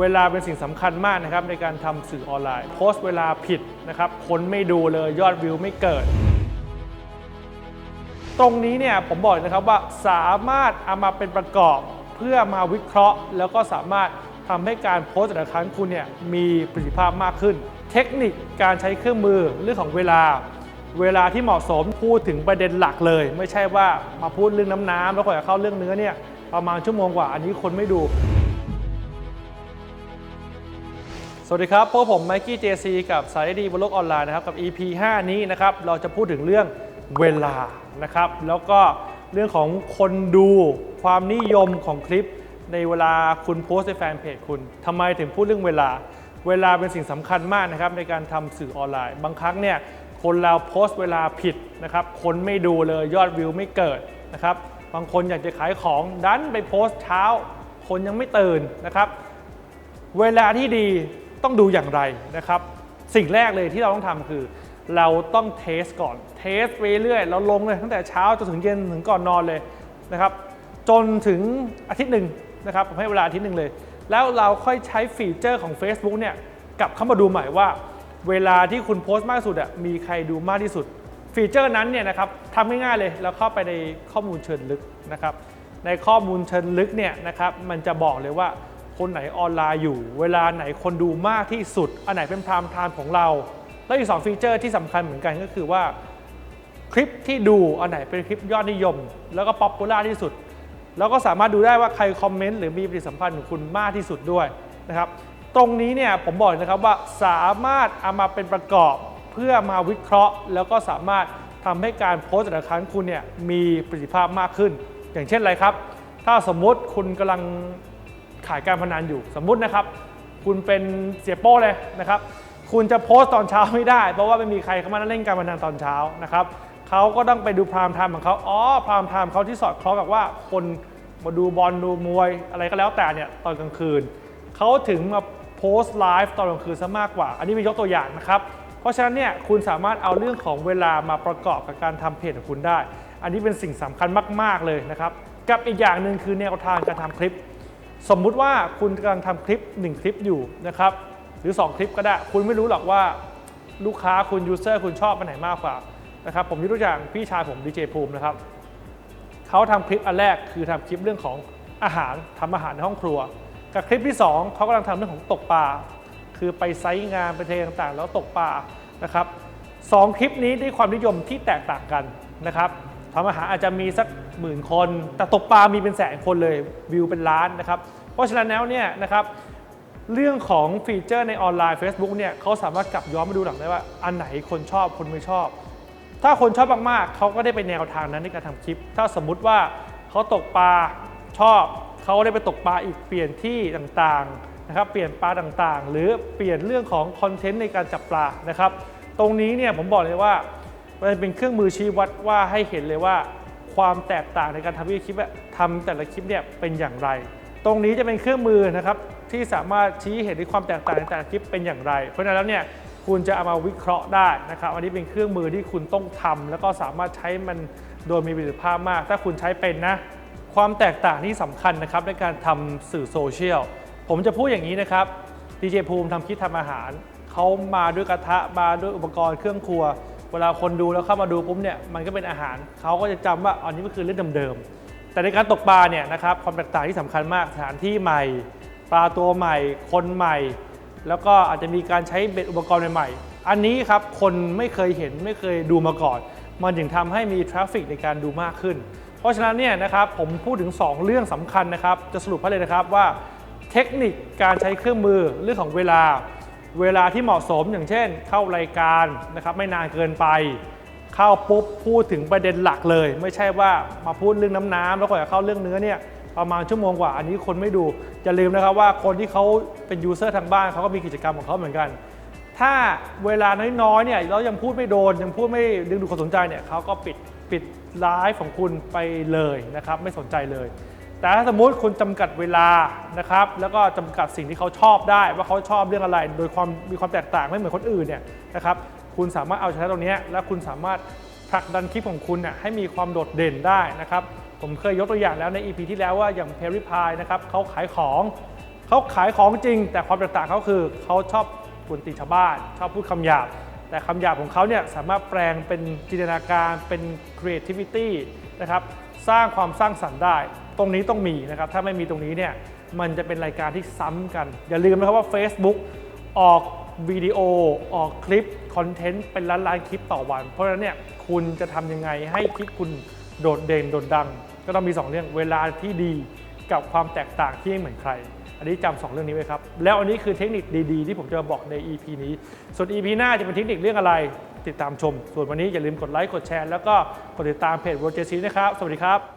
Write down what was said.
เวลาเป็นสิ่งสำคัญมากนะครับในการทำสื่อออนไลน์ โพสต์เวลาผิดนะครับคนไม่ดูเลยยอดวิวไม่เกิด ตรงนี้เนี่ยผมบอกนะครับว่าสามารถเอามาเป็นประกอบเพื่อมาวิเคราะห์ แล้วก็สามารถทำให้การโพสต์แต่ละครั้งคุณเนี่ยมีประสิทธิภาพมากขึ้น เทคนิคการใช้เครื่องมือเรื่องของเวลา เวลาที่เหมาะสมพูดถึงประเด็นหลักเลย ไม่ใช่ว่ามาพูดเรื่องน้ำน้ำแล้วค่อยเข้าเรื่องเนื้อเนี่ยประมาณชั่วโมงกว่าอันนี้คนไม่ดู สวัสดีครับ พวกผมไมกี้เจซีกับสายดีบนโลกออนไลน์นะครับ กับ EP 5 นี้นะครับ เราจะพูดถึงเรื่องเวลานะครับ แล้วก็เรื่องของคนดูความนิยมของคลิป ในเวลาคุณโพสในแฟนเพจคุณทำไมถึงพูดเรื่องเวลา เวลาเป็นสิ่งสำคัญมากนะครับ ในการทำสื่อออนไลน์ บางครั้งเนี่ยคนเราโพสต์เวลาผิดนะครับคนไม่ดูเลยยอดวิวไม่เกิดนะครับบางคนอยากจะขายของดันไปโพสต์เช้า คนยังไม่ตื่นนะครับ เวลาที่ดี ต้องดูอย่างไรนะครับ สิ่งแรกเลยที่เราต้องทำคือ เราต้องเทสก่อนเทสไปเรื่อยเราลงเลยตั้งแต่เช้าจนถึงเย็นถึงก่อนนอนเลยนะครับ จนถึงอาทิตย์หนึ่งนะครับผมให้เวลาอาทิตย์หนึ่งเลย แล้วเราค่อยใช้ฟีเจอร์ของ Facebook เนี่ยกลับเข้ามาดูใหม่ว่า เวลาที่คุณโพสต์มากที่สุดอะมีใครดูมากที่สุด ฟีเจอร์นั้นเนี่ยนะครับทำง่ายๆเลยเราเข้าไปในข้อมูลเชิงลึกนะครับในข้อมูลเชิงลึกเนี่ยนะครับมันจะบอกเลยว่า คนไหนออนไลน์อยู่ เวลาไหนคนดูมากที่สุด อันไหนเป็นพรามไทม์ของเรา แล้วอีก 2 ฟีเจอร์ที่สำคัญเหมือนกันก็คือว่า คลิปที่ดูอันไหนเป็นคลิปยอดนิยม แล้วก็ป๊อปปูล่าที่สุด แล้วก็สามารถดูได้ว่าใครคอมเมนต์หรือมีปฏิสัมพันธ์ของคุณมากที่สุดด้วยนะครับตรงนี้เนี่ยผมบอกนะครับว่าสามารถเอามาเป็นประกอบเพื่อมาวิเคราะห์ แล้วก็สามารถทำให้การโพสต์แต่ละครั้งคุณเนี่ยมีประสิทธิภาพมากขึ้น อย่างเช่นอะไรครับ ถ้าสมมุติคุณกำลัง ขายการพนันอยู่สมมุตินะครับ คุณเป็นเสียโป้เลยนะครับ คุณจะโพสต์ตอนเช้าไม่ได้ เพราะว่าไม่มีใครเข้ามาเล่นการพนันตอนเช้านะครับเขาก็ต้องไปดูพรามไทม์ของเขาอ๋อพรามไทม์เขาที่สอดคล้องกับว่าคนมาดูบอลดูมวยอะไรก็แล้วแต่เนี่ยตอนกลางคืนเขาถึงมาโพสต์ไลฟ์ตอนกลางคืนซะมากกว่า อันนี้เป็นยกตัวอย่างนะครับ เพราะฉะนั้นเนี่ยคุณสามารถเอาเรื่องของเวลามาประกอบกับการทำเพจของคุณได้ อันนี้เป็นสิ่งสำคัญมาก ๆ เลยนะครับ กับอีกอย่างหนึ่งคือแนวทางการทำคลิป สมมุติว่าคุณกำลังทำคลิป 1 คลิปอยู่นะครับหรือ 2 คลิปก็ได้ คุณไม่รู้หรอกว่าลูกค้าคุณยูเซอร์คุณชอบอันไหนมากกว่านะครับผมยกตัวอย่างพี่ชายผมดีเจภูมินะครับเขาทำคลิปอันแรกคือทำคลิปเรื่องของอาหารทำอาหารในห้องครัว กับคลิปที่ 2เขากำลังทำเรื่องของตกปลาคือไปไซต์งานไปเทต่างๆ แล้วตกปลานะครับสองคลิปนี้ได้ความนิยมที่แตกต่างกันนะครับทำอาหารอาจจะมีสัก หมื่นคน แต่ตกปลามีเป็นแสนคนเลยวิวเป็นล้านนะครับ เพราะฉะนั้นแล้วเนี่ยนะครับเรื่องของฟีเจอร์ในออนไลน์ Facebook เนี่ยเขาสามารถกลับย้อนมาดูหลังได้ว่า อันไหนคนชอบคนไม่ชอบ ถ้าคนชอบมากๆเขาก็ได้ไปแนวทางนั้นในการทำคลิป ถ้าสมมุติว่าเขาตกปลาชอบเขาได้ไปตกปลาอีกเปลี่ยนที่ต่างๆนะครับเปลี่ยนปลาต่างๆ หรือเปลี่ยนเรื่องของคอนเทนต์ในการจับปลานะครับ ตรงนี้เนี่ยผมบอกเลยว่ามันเป็นเครื่องมือชี้วัดว่าให้เห็นเลยว่า ความแตกต่างในการทำวิดีโอคลิปอะทำแต่ละคลิปเนี่ยเป็นอย่างไร ตรงนี้จะเป็นเครื่องมือนะครับที่สามารถชี้เห็นถึงความแตกต่างในแต่ละคลิปเป็นอย่างไร เพราะฉะนั้นแล้วเนี่ยคุณจะเอามาวิเคราะห์ได้นะครับอันนี้เป็นเครื่องมือที่คุณต้องทำแล้วก็สามารถใช้มันโดยมีประสิทธิภาพมาก ถ้าคุณใช้เป็นนะ ความแตกต่างที่สำคัญนะครับในการทำสื่อโซเชียลผมจะพูดอย่างนี้นะครับดีเจภูมิทำคลิปทำอาหารเขามาด้วยกระทะมาด้วยอุปกรณ์เครื่องครัว เวลาคนดูแล้วเข้ามาดูปุ๊บเนี่ยมันก็เป็นอาหารเขาก็จะจำว่าอันนี้มันคือเรื่องเดิมๆแต่ในการตกปลาเนี่ยนะครับความแตกต่างที่สำคัญมากสถานที่ใหม่ ปลาตัวใหม่ คนใหม่ แล้วก็อาจจะมีการใช้เบ็ดอุปกรณ์ใหม่ๆอันนี้ครับคนไม่เคยเห็นไม่เคยดูมาก่อน มันถึงทำให้มีทราฟฟิกในการดูมากขึ้น เพราะฉะนั้นเนี่ยนะครับผมพูดถึง 2 เรื่องสำคัญนะครับจะสรุปให้เลยนะครับว่าเทคนิคการใช้เครื่องมือเรื่องของเวลา เวลาที่เหมาะสมอย่างเช่น เข้ารายการนะครับไม่นานเกินไป เข้าปุ๊บพูดถึงประเด็นหลักเลย ไม่ใช่ว่ามาพูดเรื่องน้ำน้ำแล้วก็อยากเข้าเรื่องเนื้อเนี่ยประมาณชั่วโมงกว่าอันนี้คนไม่ดูอย่าลืมนะครับว่าคนที่เขาเป็นยูเซอร์ทางบ้านเขาก็มีกิจกรรมของเขาเหมือนกัน ถ้าเวลาน้อยๆเนี่ยแล้วยังพูดไม่โดนยังพูดไม่ดึงดูดความสนใจเนี่ยเขาก็ปิดปิดไลฟ์ของคุณไปเลยนะครับไม่สนใจเลย แต่ถ้าสมมุติคุณจำกัดเวลานะครับ แล้วก็จำกัดสิ่งที่เขาชอบได้ ว่าเขาชอบเรื่องอะไร โดยความมีความแตกต่างไม่เหมือนคนอื่นเนี่ยนะครับคุณสามารถเอาชนะตรงนี้แล้วคุณสามารถผลักดันคลิปของคุณเนี่ยให้มีความโดดเด่นได้นะครับ ผมเคยยกตัวอย่างแล้วใน EP ที่แล้วว่าอย่าง p e r i p i นะครับเขาขายของเขาขายของจริง แต่ความแตกต่างเขาคือเขาชอบกวนตีชาวบ้าน ชอบพูดคำหยาบ แต่คำหยาบของเขาเนี่ยสามารถแปลงเป็นจินตนาการเป็น creativity นะครับสร้างความสร้างสรรค์ได้ ตรงนี้ต้องมีนะครับถ้าไม่มีตรงนี้เนี่ยมันจะเป็นรายการที่ซ้ำกัน อย่าลืมนะครับว่า Facebook ออกวิดีโอออกคลิป คอนเทนต์เป็นล้านล้านคลิปต่อวัน เพราะฉะนั้นเนี่ยคุณจะทำยังไงให้คลิปคุณโดดเด่นโดดดัง ก็ต้องมี 2 เรื่องเวลาที่ดีกับความแตกต่างที่ไม่เหมือนใคร อันนี้จำสองเรื่องนี้ไว้ครับ แล้วอันนี้คือเทคนิคดีๆ ที่ผมจะบอกใน EP นี้ ส่วน EP หน้าจะเป็นเทคนิคเรื่องอะไรติดตามชม ส่วนวันนี้อย่าลืมกดไลค์กดแชร์แล้วก็กดติดตามเพจ w o r d j c นะครับ สวัสดีครับ